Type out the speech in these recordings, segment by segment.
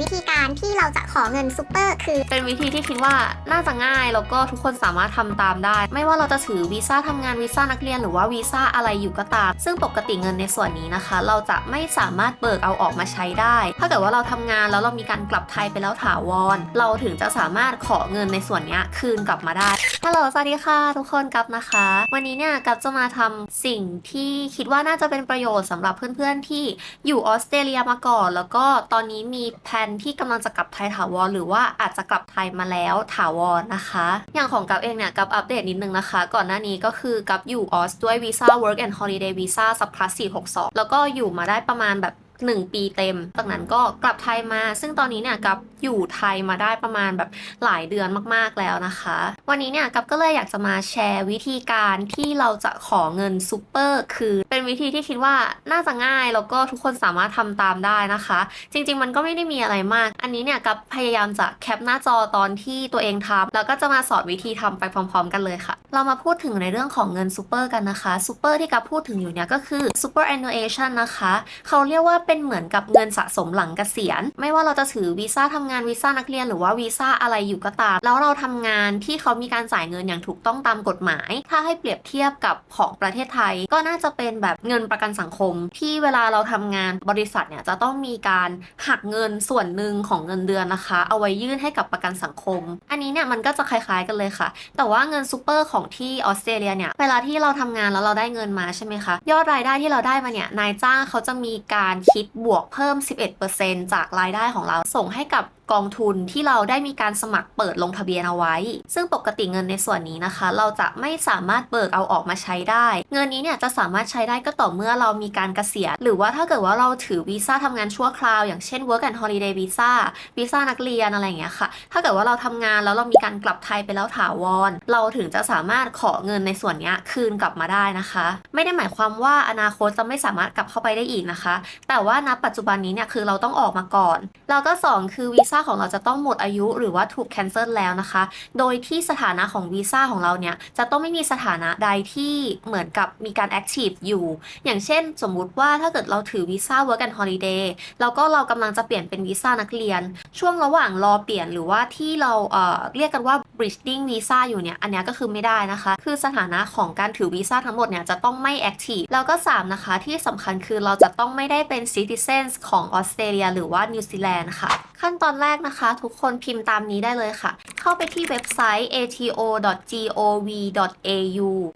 วิธีการที่เราจะขอเงินซูเปอร์คือ เป็นวิธีที่คิดว่าน่าจะง่ายแล้วก็ทุกคนสามารถทำตามได้ ไม่ว่าเราจะถือวีซ่าทำงานวีซ่านักเรียนหรือว่าวีซ่าอะไรอยู่ก็ตาม ซึ่งปกติเงินในส่วนนี้นะคะ เราจะไม่สามารถเบิกเอาออกมาใช้ได้ ถ้าเกิดว่าเราทำงานแล้วเรามีการกลับไทยไปแล้วถาวร เราถึงจะสามารถขอเงินในส่วนนี้คืนกลับมาได้ ฮัลโหล สวัสดีค่ะ ทุกคนกับนะคะ วันนี้เนี่ยกับจะมาทำสิ่งที่คิดว่าน่าจะเป็นประโยชน์สำหรับเพื่อนๆที่อยู่ออสเตรเลียมาก่อน แล้วก็ตอนนี้มีแผนที่กำลังจะกลับไทยถาวรหรือว่าอาจจะกลับไทยมาแล้วถาวรนะคะ อย่างของกับเองเนี่ยกับอัปเดตนิดนึงนะคะ ก่อนหน้านี้ก็คือกับอยู่ออสด้วยวีซ่า Work and Holiday Visa Sub Plus 462 แล้วก็อยู่มาได้ประมาณแบบ1ปีเต็มจากนั้นก็กลับไทยมา ซึ่งตอนนี้เนี่ยกับ อยู่ไทยมาได้ประมาณแบบหลายเดือนมากๆแล้วนะคะ วันนี้เนี่ยกับก็เลยอยากจะมาแชร์วิธีการที่เราจะขอเงินซูเปอร์คือเป็นวิธีที่คิดว่าน่าจะง่ายแล้วก็ทุกคนสามารถทำตามได้นะคะ จริง ๆ มันก็ไม่ได้มีอะไรมาก อันนี้เนี่ยกับพยายามจะแคปหน้าจอตอนที่ตัวเองทำแล้วก็จะมาสอนวิธีทำไปพร้อม ๆ กันเลยค่ะ เรามาพูดถึงในเรื่องของเงินซูเปอร์กันนะคะซูเปอร์ที่กับพูดถึงอยู่เนี่ยก็คือ super annuation นะคะ เขาเรียกว่าเป็นเหมือนกับเงินสะสมหลังเกษียณ ไม่ว่าเราจะถือวีซ่าทำงานวีซ่านักเรียนหรือว่าวีซ่าอะไรอยู่ก็ตาม แล้วเราทำงานที่เขามีการจ่ายเงินอย่างถูกต้องตามกฎหมาย ถ้าให้เปรียบเทียบกับของประเทศไทย ก็น่าจะเป็นแบบเงินประกันสังคม ที่เวลาเราทำงานบริษัทเนี่ยจะต้องมีการหักเงินส่วนหนึ่งของเงินเดือนนะคะ เอาไว้ยื่นให้กับประกันสังคม อันนี้เนี่ยมันก็จะคล้ายๆกันเลยค่ะ แต่ว่าเงินซูเปอร์ของที่ออสเตรเลียเนี่ยเวลาที่เราทำงานแล้วเราได้เงินมาใช่ไหมคะยอดรายได้ที่เราได้มาเนี่ยนายจ้างเขาจะมีการคิดบวกเพิ่ม 11%จากรายได้ของเราส่งให้กับกองทุนที่เราได้มีการสมัครเปิดลงทะเบียนเอาไว้ ซึ่งปกติเงินในส่วนนี้นะคะ เราจะไม่สามารถเบิกเอาออกมาใช้ได้ เงินนี้เนี่ยจะสามารถใช้ได้ก็ต่อเมื่อเรามีการเกษียณหรือว่าถ้าเกิดว่าเราถือวีซ่าทำงานชั่วคราว อย่างเช่น work and holiday visa วีซ่านักเรียนอะไรอย่างเงี้ยค่ะ ถ้าเกิดว่าเราทำงานแล้วเรามีการกลับไทยไปแล้วถาวร เราถึงจะสามารถขอเงินในส่วนเนี้ยคืนกลับมาได้นะคะ ไม่ได้หมายความว่าอนาคตจะไม่สามารถกลับเข้าไปได้อีกนะคะ แต่ว่าณปัจจุบันนี้เนี่ยคือเราต้องออกมาก่อน แล้วก็ 2 คือวีซ่าซ่าของเราจะต้องหมดอายุหรือว่าถูกแคนเซิลแล้วนะคะ โดยที่สถานะของวีซ่าของเราเนี่ยจะต้องไม่มีสถานะใดที่เหมือนกับมีการแอคทีฟอยู่ อย่างเช่น สมมุติว่าถ้าเกิดเราถือวีซ่า work and holiday แล้วก็เรากำลังจะเปลี่ยนเป็นวีซ่านักเรียน ช่วงระหว่างรอเปลี่ยนหรือว่าที่เราเอ่อเรียกกันว่า bridging visa อยู่เนี่ย อันนี้ก็คือไม่ได้นะคะ คือสถานะของการถือวีซ่าทั้งหมดเนี่ยจะต้องไม่ active แล้วก็ 3 นะคะ ที่สำคัญคือเราจะต้องไม่ได้เป็น citizens ของออสเตรเลียหรือว่านิวซีแลนด์ค่ะ ขั้นตอนแรกนะคะ ทุกคนพิมพ์ตามนี้ได้เลยค่ะ เข้าไปที่เว็บไซต์ ato.gov.au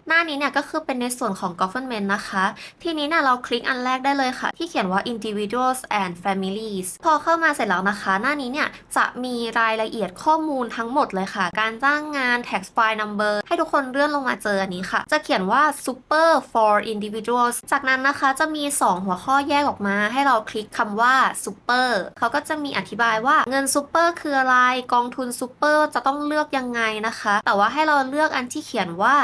หน้านี้เนี่ยก็คือเป็นในส่วนของ government นะคะ ทีนี้เนี่ยเราคลิกอันแรกได้เลยค่ะ ที่เขียนว่า individuals and families พอเข้ามาเสร็จแล้วนะคะ หน้านี้เนี่ยจะมีรายละเอียดข้อมูลทั้งหมดเลยค่ะ การจ้างงาน tax file number ให้ทุกคนเลื่อนลงมาเจออันนี้ค่ะ จะเขียนว่า super for individuals จากนั้นนะคะจะมี 2 หัวข้อแยกออกมา ให้เราคลิกคำว่า super เขาก็จะมีอธิบายว่าเงิน super คืออะไร กองทุน super จะะต้องเลือกยังไงนะคะ แต่ว่าให้เราเลือกอันที่เขียนว่า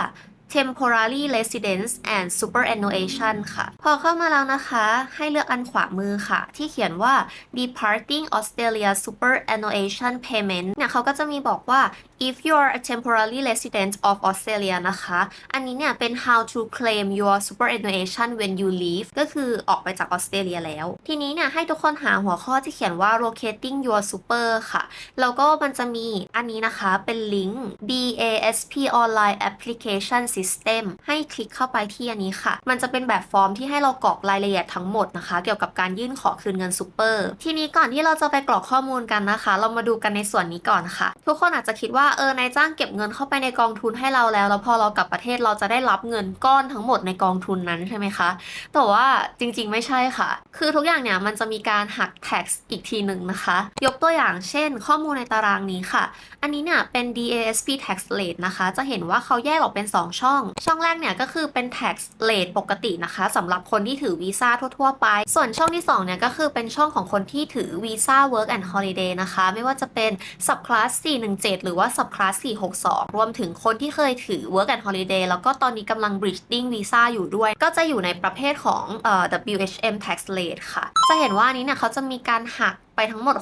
temporary residence and superannuation ค่ะ พอเข้ามาแล้วนะคะ ให้เลือกอันขวามือค่ะ ที่เขียนว่า departing Australia superannuation payment เนี่ยเขาก็จะมีบอกว่า if you are a temporary resident of Australia นะคะ อันนี้เนี่ยเป็น how to claim your superannuation when you leave ก็คือออกไปจากออสเตรเลียแล้ว ทีนี้เนี่ยให้ทุกคนหาหัวข้อที่เขียนว่า locating your super ค่ะ แล้วก็มันจะมีอันนี้นะคะเป็นลิงก์ BASP Online Application System ให้คลิกเข้าไปที่อันนี้ค่ะ มันจะเป็นแบบฟอร์มที่ให้เรากรอกรายละเอียดทั้งหมดนะคะ เกี่ยวกับการยื่นขอคืนเงินซูเปอร์ทีนี้ก่อนที่เราจะไปกรอกข้อมูลกันนะคะ เรามาดูกันในส่วนนี้ก่อนค่ะ ทุกคนอาจจะคิดว่าาเออนายจ้างเก็บเงินเข้าไปในกองทุนให้เราแล้ว แล้วพอเรากลับประเทศเราจะได้รับเงินก้อนทั้งหมดในกองทุนนั้นใช่ไหมคะ แต่ว่าจริงๆ ไม่ใช่ค่ะ คือทุกอย่างเนี่ยมันจะมีการหัก tax อีกทีหนึ่งนะคะ ยกตัวอย่างเช่น ข้อมูลในตารางนี้ค่ะ อันนี้เนี่ยเป็น DASP tax rate นะคะ จะเห็นว่าเขาแยกออกเป็น 2 ช่อง ช่องแรกเนี่ยก็คือเป็น tax rate ปกตินะคะสำหรับคนที่ถือวีซ่าทั่วๆไป ส่วนช่องที่2เนี่ยก็คือเป็นช่องของคนที่ถือวีซ่า work and holiday นะคะ ไม่ว่าจะเป็น subclass 417 หรือว่า subclass 462 รวมถึงคนที่เคยถือ work and holiday แล้วก็ตอนนี้กำลัง bridging visa อยู่ด้วย ก็จะอยู่ในประเภทของ WHM tax rate ค่ะ จะเห็นว่านี้เนี่ยเขาจะมีการหัก ไปทั้งหมด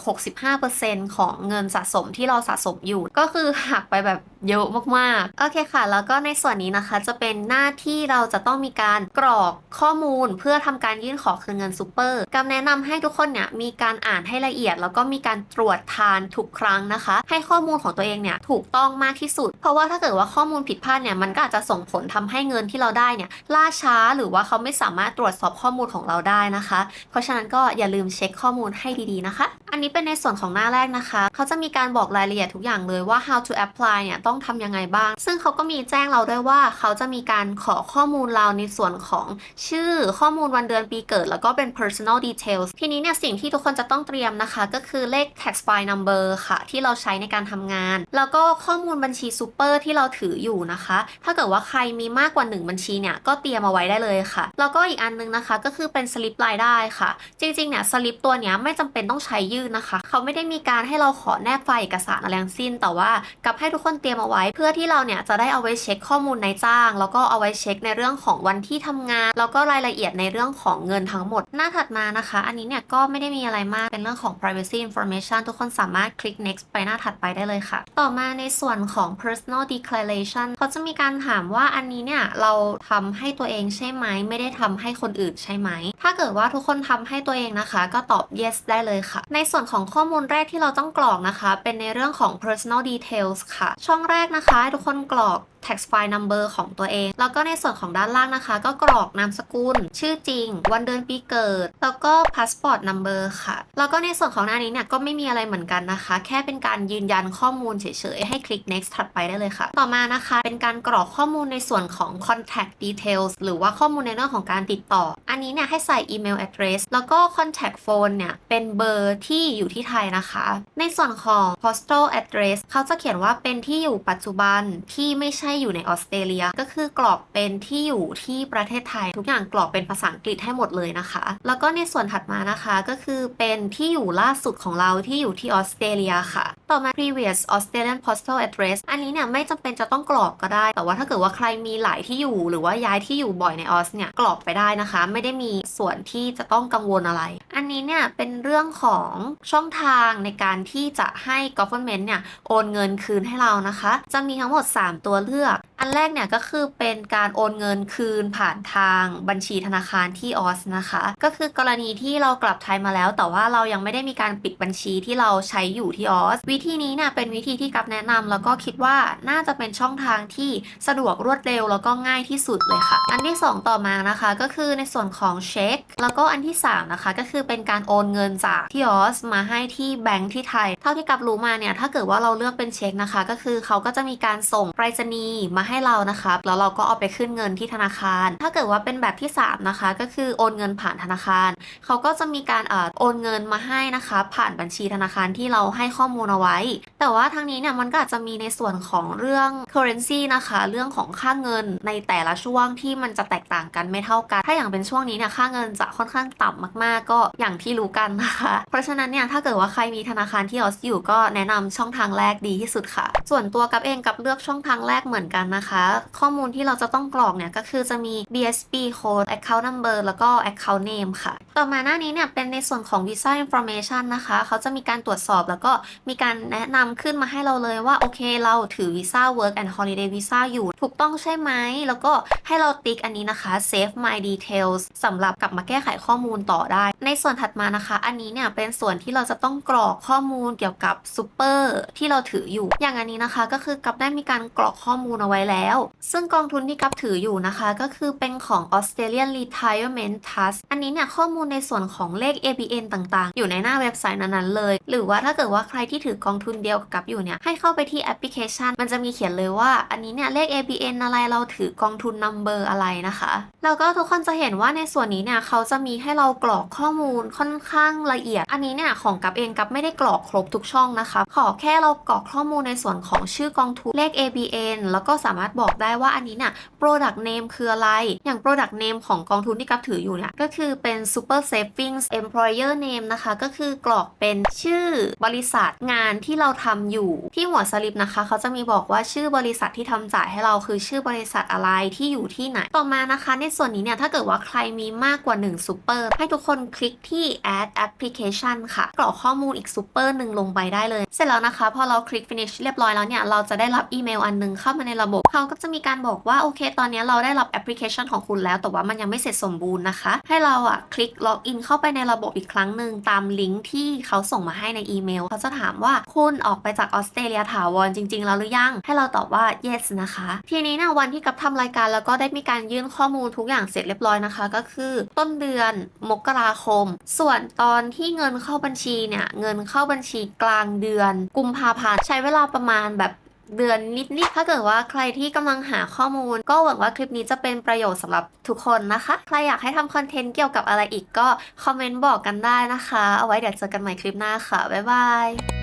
65%ของเงินสะสมที่เราสะสมอยู่ ก็คือหักไปแบบเยอะมากๆ โอเคค่ะ แล้วก็ในส่วนนี้นะคะจะเป็นหน้าที่เราจะต้องมีการกรอกข้อมูล เพื่อทำการยื่นขอคืนเงินซูเปอร์กำแนะนำให้ทุกคนเนี่ยมีการอ่านให้ละเอียด แล้วก็มีการตรวจทานทุกครั้งนะคะ ให้ข้อมูลของตัวเองเนี่ยถูกต้องมากที่สุด เพราะว่าถ้าเกิดว่าข้อมูลผิดพลาดเนี่ยมันก็อาจจะส่งผลทำให้เงินที่เราได้เนี่ยล่าช้าหรือว่าเขาไม่สามารถตรวจสอบข้อมูลของเราได้นะคะ เพราะฉะนั้นก็อย่าลืมเช็คข้อมูลให้ดีๆนะคะอันนี้เป็นในส่วนของหน้าแรกนะคะ เขาจะมีการบอกรายละเอียดทุกอย่างเลยว่า how to apply เนี่ยต้องทำยังไงบ้าง ซึ่งเขาก็มีแจ้งเราด้วยว่าเขาจะมีการขอข้อมูลเราในส่วนของชื่อข้อมูลวันเดือนปีเกิด แล้วก็เป็น personal details ทีนี้เนี่ยสิ่งที่ทุกคนจะต้องเตรียมนะคะ ก็คือเลข tax file number ค่ะ ที่เราใช้ในการทำงาน แล้วก็ข้อมูลบัญชีซูเปอร์ที่เราถืออยู่นะคะ ถ้าเกิดว่าใครมีมากกว่า 1 บัญชีเนี่ยก็เตรียมเอาไว้ได้เลยค่ะ แล้วก็อีกอันนึงนะคะ ก็คือเป็นสลิปรายได้ค่ะ จริงๆเนี่ยสลิปตัวเนี้ยไม่จำเป็นต้องใช้ยื่นนะคะ เขาไม่ได้มีการให้เราขอแนบไฟล์เอกสารอะไรทั้งสิ้น แต่ว่ากับให้ทุกคนเตรียมเอาไว้ เพื่อที่เราเนี่ยจะได้เอาไว้เช็คข้อมูลในจ้าง แล้วก็เอาไว้เช็คในเรื่องของวันที่ทำงาน แล้วก็รายละเอียดในเรื่องของเงินทั้งหมด หน้าถัดมานะคะ อันนี้เนี่ยก็ไม่ได้มีอะไรมากเป็นเรื่องของ privacy information ทุกคนสามารถคลิก next ไปหน้าถัดไปได้เลยค่ะ ต่อมาในส่วนของ personal declaration เขาจะมีการถามว่าอันนี้เนี่ยเราทำให้ตัวเองใช่ไหมไม่ได้ทำให้คนอื่นใช่ไหม ถ้าเกิดว่าทุกคนทำให้ตัวเองนะคะ ก็ตอบ yes ได้เลยค่ะในส่วนของข้อมูลแรกที่เราต้องกรอกนะคะ เป็นในเรื่องของ personal details ค่ะ ช่องแรกนะคะ ทุกคนกรอก tax file number ของตัวเอง แล้วก็ในส่วนของด้านล่างนะคะ ก็กรอกนามสกุล ชื่อจริง วันเดือนปีเกิด แล้วก็ passport number ค่ะ แล้วก็ในส่วนของหน้านี้เนี่ยก็ไม่มีอะไรเหมือนกันนะคะ แค่เป็นการยืนยันข้อมูลเฉยๆ ให้คลิก next ถัดไปได้เลยค่ะ ต่อมานะคะ เป็นการกรอกข้อมูลในส่วนของ contact details หรือว่าข้อมูลในเรื่องของการติดต่อ อันนี้เนี่ยให้ใส่ email address แล้วก็ contact phone เนี่ยเป็นเบอร์ที่อยู่ที่ไทยนะคะ ในส่วนของ postal address เขาจะเขียนว่าเป็นที่อยู่ปัจจุบันที่ไม่ใช่อยู่ในออสเตรเลีย ก็คือกรอกเป็นที่อยู่ที่ประเทศไทย ทุกอย่างกรอกเป็นภาษาอังกฤษให้หมดเลยนะคะ แล้วก็ในส่วนถัดมานะคะก็คือเป็นที่อยู่ล่าสุดของเราที่อยู่ที่ออสเตรเลียค่ะต่อมา previous Australian postal address อันนี้เนี่ยไม่จำเป็นจะต้องกรอกก็ได้ แต่ว่าถ้าเกิดว่าใครมีหลายที่อยู่ หรือว่าย้ายที่อยู่บ่อยในออสเนี่ยกรอกไปได้นะคะ ไม่ได้มีส่วนที่จะต้องกังวลอะไร อันนี้เนี่ยเป็นเรื่องของช่องทางในการที่จะให้ government เนี่ยโอนเงินคืนให้เรานะคะ จะมีทั้งหมด 3 ตัวเลือก อันแรกเนี่ยก็คือเป็นการโอนเงินคืนผ่านทางบัญชีธนาคารที่ออสนะคะ ก็คือกรณีที่เรากลับไทยมาแล้ว แต่ว่าเรายังไม่ได้มีการปิดบัญชีที่เราใช้อยู่ที่ออสวิธีนี้เนี่ยเป็นวิธีที่กับแนะนำแล้วก็คิดว่าน่าจะเป็นช่องทางที่สะดวกรวดเร็วแล้วก็ง่ายที่สุดเลยค่ะ อันที่ 2 ต่อมานะคะก็คือในส่วนของเช็ค แล้วก็อันที่ 3 นะคะ ก็คือเป็นการโอนเงินจากที่ออสมาให้ที่แบงก์ที่ไทย เท่าที่กับรู้มาเนี่ยถ้าเกิดว่าเราเลือกเป็นเช็คนะคะ ก็คือเขาก็จะมีการส่งไปรษณีย์มาให้เรานะคะแล้วเราก็เอาไปขึ้นเงินที่ธนาคาร ถ้าเกิดว่าเป็นแบบที่ 3 นะคะ ก็คือโอนเงินผ่านธนาคาร เขาก็จะมีการอโอนเงินมาให้นะคะ ผ่านบัญชีธนาคารที่เราให้ข้อมูลเอาไว้ แต่ว่าทางนี้เนี่ยมันก็อาจจะมีในส่วนของเรื่อง currency นะคะ เรื่องของค่าเงินในแต่ละช่วงที่มันจะแตกต่างกันไม่เท่ากัน ถ้าอย่างเป็นช่วงนี้เนี่ยค่าเงินจะค่อนข้างต่ำมากๆ ก็อย่างที่รู้กันนะคะ เพราะฉะนั้นเนี่ยถ้าเกิดว่าใครมีธนาคารที่ออสอยู่ก็แนะนำช่องทางแรกดีที่สุดค่ะ ส่วนตัวกับเองกับเลือกช่องทางแรกเหมือนกันนะคะ ข้อมูลที่เราจะต้องกรอกเนี่ยก็คือจะมี BSP code account number แล้วก็ account name ค่ะ ต่อมาหน้านี้เนี่ยเป็นในส่วนของ visa information นะคะ เขาจะมีการตรวจสอบแล้วก็มีการแนะนำขึ้นมาให้เราเลยว่า โอเคเราถือ visa work and holiday visa อยู่ ถูกต้องใช่ไหม แล้วก็ให้เราติ๊กอันนี้นะคะ save my details สำหรับกลับมาแก้ไขข้อมูลต่อได้ ในส่วนถัดมานะคะ อันนี้เนี่ยเป็นส่วนที่เราจะต้องกรอกข้อมูลเกี่ยวกับซูเปอร์ที่เราถืออยู่ อย่างอันนี้นะคะก็คือกับได้มีการกรอกข้อมูลเอาไว้แล้ว ซึ่งกองทุนที่กับถืออยู่นะคะ ก็คือเป็นของ Australian Retirement Trust อันนี้เนี่ยข้อมูลในส่วนของเลข ABN ต่างๆ อยู่ในหน้าเว็บไซต์นั้นๆเลย หรือว่าถ้าเกิดว่าใครที่ถือกองทุนเดียวกับอยู่เนี่ยให้เข้าไปที่แอปพลิเคชัน มันจะมีเขียนเลยว่าอันนี้เนี่ยเลข ABN อะไรเราถือกองทุน number อะไรนะคะแล้วก็ทุกคนจะเห็นว่าในส่วนนี้เนี่ยเขาจะมีให้เรากรอกข้อมูลค่อนข้างละเอียด อันนี้เนี่ยของกับเองกับไม่ได้กรอกครบทุกช่องนะคะ ขอแค่เรากรอกข้อมูลในส่วนของชื่อกองทุนเลข ABN แล้วก็สามารถบอกได้ว่าอันนี้เนี่ย product name คืออะไร อย่าง product name ของกองทุนที่กับถืออยู่เนี่ยก็คือเป็น super savings employer name นะคะ ก็คือกรอกเป็นชื่อบริษัทงานานที่เราทำอยู่ที่หัวสลิปนะคะ เขาจะมีบอกว่าชื่อบริษัทที่ทำจ่ายให้เราคือชื่อบริษัทอะไรที่อยู่ที่ไหนต่อมานะคะ ในส่วนนี้เนี่ยถ้าเกิดว่าใครมีมากกว่า1ซูเปอร์ให้ทุกคนคลิกที่ add application ค่ะ กรอกข้อมูลอีกซูเปอร์หนึ่งลงไปได้เลย เสร็จแล้วนะคะ พอเราคลิก finish เรียบร้อยแล้วเนี่ยเราจะได้รับอีเมลอันนึงเข้ามาในระบบเขาก็จะมีการบอกว่าโอเค ตอนนี้เราได้รับแอปพลิเคชันของคุณแล้ว แต่ว่ามันยังไม่เสร็จสมบูรณ์นะคะ ให้เราอะคลิกล็อกอินเข้าไปในระบบอีกครั้งหนึ่งตามลิงก์ที่เขาส่งมาให้ในอีเมล เขาจะถามว่าคุณออกไปจากออสเตรเลียถาวรจริง ๆ แล้วหรือยัง ให้เราตอบว่า yes นะคะ ทีนี้นี่ยวันที่กับทำรายการแล้วก็ได้มีการยื่นข้อมูลทุกอย่างเสร็จเรียบร้อยนะคะ ก็คือต้นเดือนมกราคม ส่วนตอนที่เงินเข้าบัญชีเนี่ยเงินเข้าบัญชีกลางเดือน กุมภาพันธ์ใช้เวลาประมาณแบบเดือนนิดๆ ถ้าเกิดว่าใครที่กำลังหาข้อมูล ก็หวังว่าคลิปนี้จะเป็นประโยชน์สำหรับทุกคนนะคะ ใครอยากให้ทำคอนเทนต์เกี่ยวกับอะไรอีกก็คอมเมนต์บอกกันได้นะคะ เอาไว้เดี๋ยวเจอกันใหม่คลิปหน้าค่ะ บ๊ายบาย